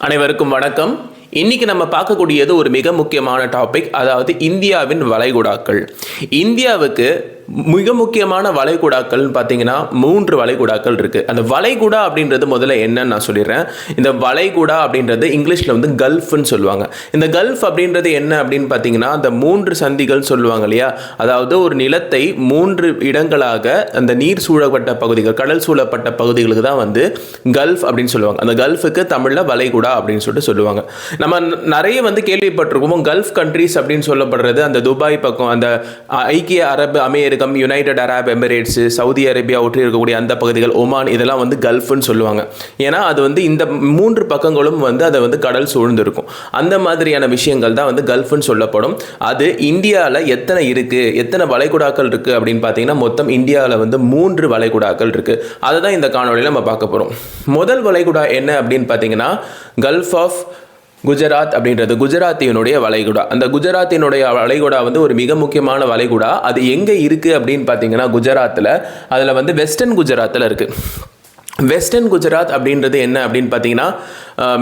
அனைவருக்கும் வணக்கம். இன்னைக்கு நம்ம பார்க்கக்கூடியது ஒரு மிக முக்கியமான டாபிக் அதாவது இந்தியாவின் வளைகுடாக்கள். இந்தியாவுக்கு மிக முக்கியமான வளைகுடாக்கள்னு பார்த்தீங்கன்னா மூன்று வளைகுடாக்கள் இருக்குது அந்த வளைகுடா அப்படின்றது முதல்ல என்னன்னு நான் சொல்லிடுறேன். இந்த வளைகுடா அப்படின்றது இங்கிலீஷில் வந்து கல்ஃப்னு சொல்லுவாங்க. இந்த கல்ஃப் அப்படின்றது என்ன அப்படின்னு பார்த்தீங்கன்னா அந்த மூன்று சந்திகள் சொல்லுவாங்க இல்லையா? அதாவது ஒரு நிலத்தை மூன்று இடங்களாக அந்த நீர் சூழப்பட்ட பகுதிகள் கடல் சூழப்பட்ட பகுதிகளுக்கு தான் வந்து கல்ஃப் அப்படின்னு சொல்லுவாங்க. அந்த கல்ஃபுக்கு தமிழில் வளைகுடா அப்படின்னு சொல்லிட்டு சொல்லுவாங்க. நம்ம நிறைய வந்து கேள்விப்பட்டிருக்கோம். கல்ஃப் கண்ட்ரீஸ் அப்படின்னு சொல்லப்படுறது அந்த துபாய் பக்கம் அந்த ஐக்கிய அரபு அமீரகம் United Arab Emirates Saudi Arabia ஒற்றி இருக்கக்கூடிய அந்த பகுதிகள் ஒமான் இதெல்லாம் வந்து கல்ஃப்னு சொல்லுவாங்க. ஏன்னா அது வந்து இந்த மூன்று பக்கங்களும் வந்து அதை வந்து கடல் சூழ்ந்திருக்கும். அந்த மாதிரியான விஷயங்கள் தான் வந்து கல்ஃப்னு சொல்லப்படும். அது இந்தியாவில் எத்தனை இருக்குது எத்தனை வளைகுடாக்கள் இருக்குது அப்படின்னு பார்த்தீங்கன்னா மொத்தம் இந்தியாவில் வந்து மூன்று வளைகுடாக்கள் இருக்குது அதை தான் இந்த காணொலியில் நம்ம பார்க்க போகிறோம் முதல் வளைகுடா என்ன அப்படின்னு பார்த்தீங்கன்னா கல்ஃப் ஆஃப் குஜராத் அப்படின்றது குஜராத்தினுடைய வளைகுடா. அந்த குஜராத்தினுடைய வளைகுடா வந்து ஒரு மிக முக்கியமான வளைகுடா. அது எங்கே இருக்குது அப்படின்னு பார்த்தீங்கன்னா குஜராத்தில். அதில் வந்து வெஸ்டர்ன் குஜராத்தில் இருக்குது வெஸ்டர்ன் குஜராத் அப்படின்றது என்ன அப்படின்னு பார்த்தீங்கன்னா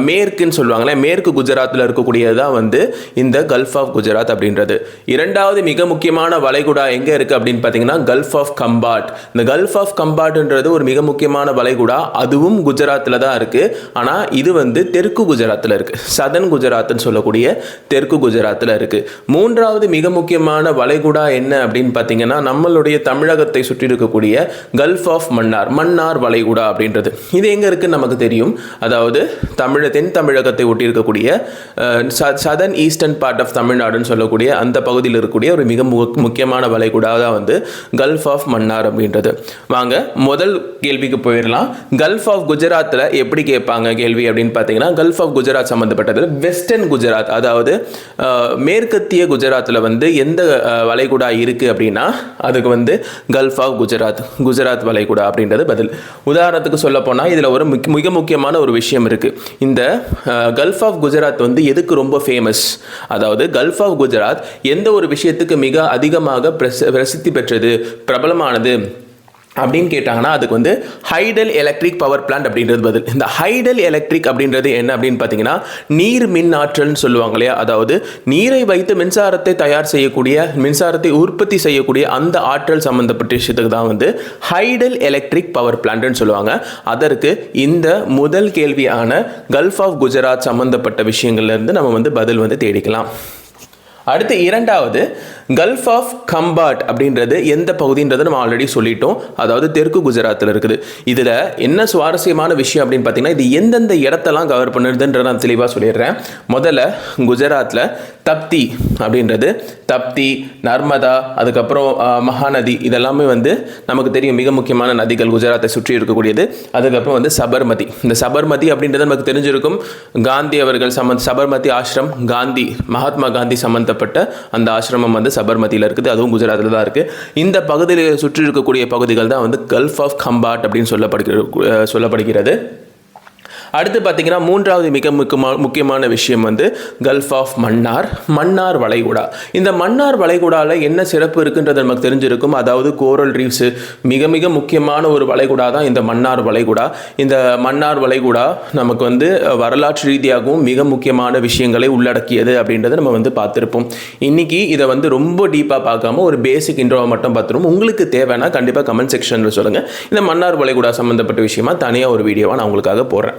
மேற்குன்னு சொல்லுவாங்களே மேற்கு குஜராத்தில் இருக்கக்கூடியது தான் வந்து இந்த கல்ஃப் ஆஃப் குஜராத் அப்படின்றது. இரண்டாவது மிக முக்கியமான வளைகுடா எங்கே இருக்குது அப்படின்னு பார்த்தீங்கன்னா கல்ஃப் ஆஃப் கம்பாட் இந்த கல்ஃப் ஆஃப் கம்பாட்ன்றது ஒரு மிக முக்கியமான வளைகுடா அதுவும் குஜராத்தில் தான் இருக்குது ஆனால் இது வந்து தெற்கு குஜராத்தில் இருக்குது சதன் குஜராத்னு சொல்லக்கூடிய தெற்கு குஜராத்தில் இருக்குது மூன்றாவது மிக முக்கியமான வளைகுடா என்ன அப்படின்னு பார்த்தீங்கன்னா நம்மளுடைய தமிழகத்தை சுற்றி இருக்கக்கூடிய கல்ஃப் ஆஃப் மன்னார் மன்னார் வளைகுடா அப்படின்னு அப்படின்றது. இது எங்கே இருக்குன்னு நமக்கு தெரியும். அதாவது தமிழ தென் தமிழகத்தை ஒட்டி இருக்கக்கூடிய சதன் ஈஸ்டர்ன் பார்ட் ஆஃப் தமிழ்நாடுன்னு சொல்லக்கூடிய அந்த பகுதியில் இருக்கக்கூடிய ஒரு மிக முக்கியமான வளைகுடா தான் வந்து கல்ஃப் ஆஃப் மன்னார் அப்படின்றது. வாங்க முதல் கேள்விக்கு போயிடலாம். கல்ஃப் ஆஃப் குஜராத்தில் எப்படி கேட்பாங்க கேள்வி அப்படின்னு பார்த்தீங்கன்னா கல்ஃப் ஆஃப் குஜராத் சம்மந்தப்பட்டது வெஸ்டர்ன் குஜராத் அதாவது மேற்கத்திய குஜராத்தில் வந்து எந்த வளைகுடா இருக்குது அப்படின்னா அதுக்கு வந்து கல்ஃப் ஆஃப் குஜராத் குஜராத் வளைகுடா அப்படின்றது பதில். உதாரணத்துக்கு சொல்ல போனால் இதில் ஒரு மிக முக்கியமான ஒரு விஷயம் இருக்குது இந்த கல்ஃப் ஆஃப் குஜராத் வந்து எதுக்கு ரொம்ப ஃபேமஸ் அதாவது கல்ஃப் ஆஃப் குஜராத் எந்த ஒரு விஷயத்துக்கு மிக அதிகமாக பிரசி பிரசித்தி பெற்றது பிரபலமானது அப்படின்னு கேட்டாங்கன்னா அதுக்கு வந்து ஹைடல் எலக்ட்ரிக் பவர் பிளான்ட் அப்படின்றது பதில். இந்த ஹைடல் எலக்ட்ரிக் அப்படின்றது என்ன அப்படின்னு பார்த்தீங்கன்னா நீர் மின் ஆற்றல்னு சொல்லுவாங்க இல்லையா? அதாவது நீரை வைத்து மின்சாரத்தை தயார் செய்யக்கூடிய மின்சாரத்தை உற்பத்தி செய்யக்கூடிய அந்த ஆற்றல் சம்பந்தப்பட்ட விஷயத்துக்கு தான் வந்து ஹைடல் எலக்ட்ரிக் பவர் பிளான்ட்னு சொல்லுவாங்க. அதற்கு இந்த முதல் கேள்வியான கல்ஃப் ஆஃப் குஜராத் சம்பந்தப்பட்ட விஷயங்கள்லேருந்து நம்ம வந்து பதில் வந்து தேடிக்கலாம். அடுத்து இரண்டாவது கல்ஃப் ஆஃப் கம்பாட் அப்படின்றது எந்த பகுதின்றது நம்ம ஆல்ரெடி சொல்லிட்டோம். அதாவது தெற்கு குஜராத்தில் இருக்குது. இதில் என்ன சுவாரஸ்யமான விஷயம் அப்படின்னு பார்த்தீங்கன்னா இது எந்தெந்த இடத்தெல்லாம் கவர் பண்ணுறதுன்ற நான் தெளிவாக சொல்லிடுறேன். முதல்ல குஜராத்தில் தப்தி அப்படின்றது. தப்தி நர்மதா அதுக்கப்புறம் மகாநதி இதெல்லாமே வந்து நமக்கு தெரியும் மிக முக்கியமான நதிகள் குஜராத்தை சுற்றி இருக்கக்கூடியது. அதுக்கப்புறம் வந்து சபர்மதி. இந்த சபர்மதி அப்படின்றது நமக்கு தெரிஞ்சிருக்கும். காந்தி அவர்கள் சம்மந்த சபர்மதி ஆசிரம் காந்தி மகாத்மா காந்தி சம்பந்தப்பட்ட அந்த ஆசிரமம் வந்து சபர்மதியில் இருக்குது. அதுவும் குஜராத்தில் தான் இருக்குது இந்த பகுதியில் சுற்றி இருக்கக்கூடிய பகுதிகள் தான் வந்து கல்ஃப் ஆஃப் கம்பாட் அப்படின்னு சொல்லப்படுகிற சொல்லப்படுகிறது. அடுத்து பார்த்தீங்கன்னா மூன்றாவது மிக முக்கியமான விஷயம் வந்து கல்ஃப் ஆஃப் மன்னார் மன்னார் வளைகுடா. இந்த மன்னார் வளைகுடாவில் என்ன சிறப்பு இருக்குன்றது நமக்கு தெரிஞ்சிருக்கும். அதாவது கோரல் ரீஃப்ஸு மிக மிக முக்கியமான ஒரு வளைகுடா தான் இந்த மன்னார் வளைகுடா. இந்த மன்னார் வளைகுடா நமக்கு வந்து வரலாற்று ரீதியாகவும் மிக முக்கியமான விஷயங்களை உள்ளடக்கியது அப்படின்றத நம்ம வந்து பார்த்துருப்போம். இன்னைக்கு இதை வந்து ரொம்ப டீப்பாக பார்க்காம ஒரு பேசிக் இன்ட்ரோவை மட்டும் பார்த்துருவோம். உங்களுக்கு தேவைன்னா கண்டிப்பாக கமெண்ட் செக்ஷனில் சொல்லுங்கள் இந்த மன்னார் வளைகுடா சம்மந்தப்பட்ட விஷயமா தனியாக ஒரு வீடியோவாக நான் உங்களுக்காக போடுறேன்.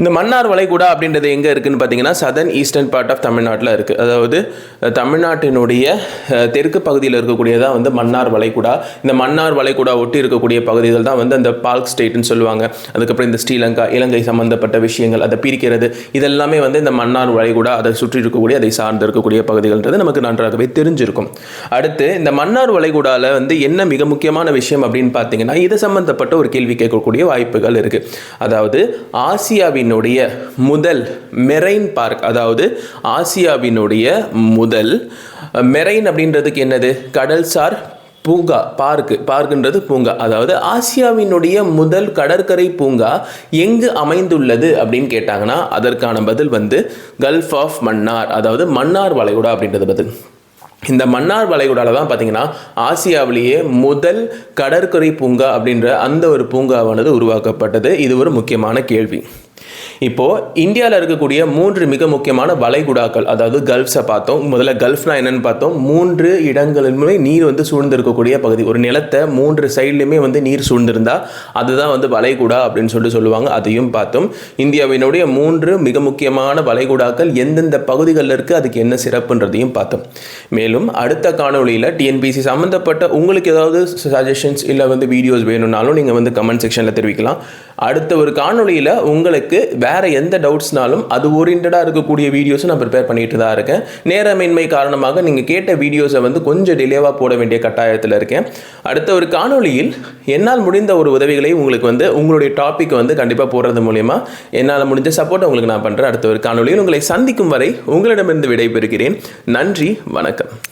இந்த மன்னார் வளைகுடா அப்படின்றது எங்கே இருக்குதுன்னு பார்த்தீங்கன்னா சதன் ஈஸ்டர்ன் பார்ட் ஆஃப் தமிழ்நாட்டில் இருக்குது அதாவது தமிழ்நாட்டினுடைய தெற்கு பகுதியில் இருக்கக்கூடியதான் வந்து மன்னார் வளைகுடா. இந்த மன்னார் வளைகுடா ஒட்டி இருக்கக்கூடிய பகுதிகள் தான் வந்து அந்த பால்க் ஸ்டேட்னு சொல்லுவாங்க. அதுக்கப்புறம் இந்த ஸ்ரீலங்கா இலங்கை சம்பந்தப்பட்ட விஷயங்கள் அதை பிரிக்கிறது இதெல்லாமே வந்து இந்த மன்னார் வளைகுடா அதை சுற்றி இருக்கக்கூடிய அதை சார்ந்து இருக்கக்கூடிய பகுதிகள்ன்றது நமக்கு நன்றாகவே தெரிஞ்சிருக்கும். அடுத்து இந்த மன்னார் வளைகுடாவில் வந்து என்ன மிக முக்கியமான விஷயம் அப்படின்னு பார்த்தீங்கன்னா இது சம்பந்தப்பட்ட ஒரு கேள்வி கேட்கக்கூடிய வாய்ப்புகள் இருக்குது அதாவது ஆசியாவின் ஆசியாவினுடைய முதல் மெரைன் பார்க் அதாவது ஆசியாவினுடைய முதல் மெரைன் அப்படின்றதுக்கு என்னது? கடல்சார் பூங்கா பார்க்கு பார்க்குன்றது பூங்கா. அதாவது ஆசியாவினுடைய முதல் கடற்கரை பூங்கா எங்கு அமைந்துள்ளது அப்படின்னு கேட்டாங்கன்னா அதற்கான பதில் வந்து கல்ஃப் ஆஃப் மன்னார் அதாவது மன்னார் வளைகுடா அப்படின்றது பதில். இந்த மன்னார் வளைகுடால தான் பார்த்தீங்கன்னா ஆசியாவிலேயே முதல் கடற்கரை பூங்கா அப்படின்ற அந்த ஒரு பூங்காவானது உருவாக்கப்பட்டது. இது ஒரு முக்கியமான கேள்வி. இப்போது இந்தியாவில் இருக்கக்கூடிய மூன்று மிக முக்கியமான வளைகுடாக்கள் அதாவது கல்ஃப்ஸை பார்த்தோம். முதல்ல கல்ஃப்னா என்னென்னு பார்த்தோம். மூன்று இடங்களிலுமே நீர் வந்து சூழ்ந்திருக்கக்கூடிய பகுதி. ஒரு நிலத்தை மூன்று சைட்லையுமே வந்து நீர் சூழ்ந்திருந்தா அதுதான் வந்து வளைகுடா அப்படின்னு சொல்லிட்டு சொல்லுவாங்க. அதையும் பார்த்தோம். இந்தியாவினுடைய மூன்று மிக முக்கியமான வளைகுடாக்கள் எந்தெந்த பகுதிகளில் இருக்குது அதுக்கு என்ன சிறப்புன்றதையும் பார்த்தோம். மேலும் அடுத்த காணொளியில் டிஎன்பிசி சம்மந்தப்பட்ட உங்களுக்கு ஏதாவது சஜஷன்ஸ் இல்லை வந்து வீடியோஸ் வேணும்னாலும் நீங்கள் வந்து கமெண்ட் செக்ஷனில் தெரிவிக்கலாம். அடுத்த ஒரு காணொலியில் உங்களுக்கு வேறு எந்த டவுட்ஸ்னாலும் அது ஓரியன்டாக இருக்கக்கூடிய வீடியோஸும் நான் ப்ரிப்பேர் பண்ணிட்டு தான் இருக்கேன். நேரமின்மை காரணமாக நீங்கள் கேட்ட வீடியோஸை வந்து கொஞ்சம் டிலேவாக போட வேண்டிய கட்டாயத்தில் இருக்கேன். அடுத்த ஒரு காணொலியில் என்னால் முடிந்த ஒரு உதவிகளை உங்களுக்கு வந்து உங்களுடைய டாபிக் வந்து கண்டிப்பாக போடுறது மூலயமா என்னால் முடிஞ்ச சப்போர்ட் உங்களுக்கு நான் பண்ணுறேன் அடுத்த ஒரு காணொலியில் உங்களை சந்திக்கும் வரை உங்களிடமிருந்து விடைபெறுகிறேன். நன்றி வணக்கம்.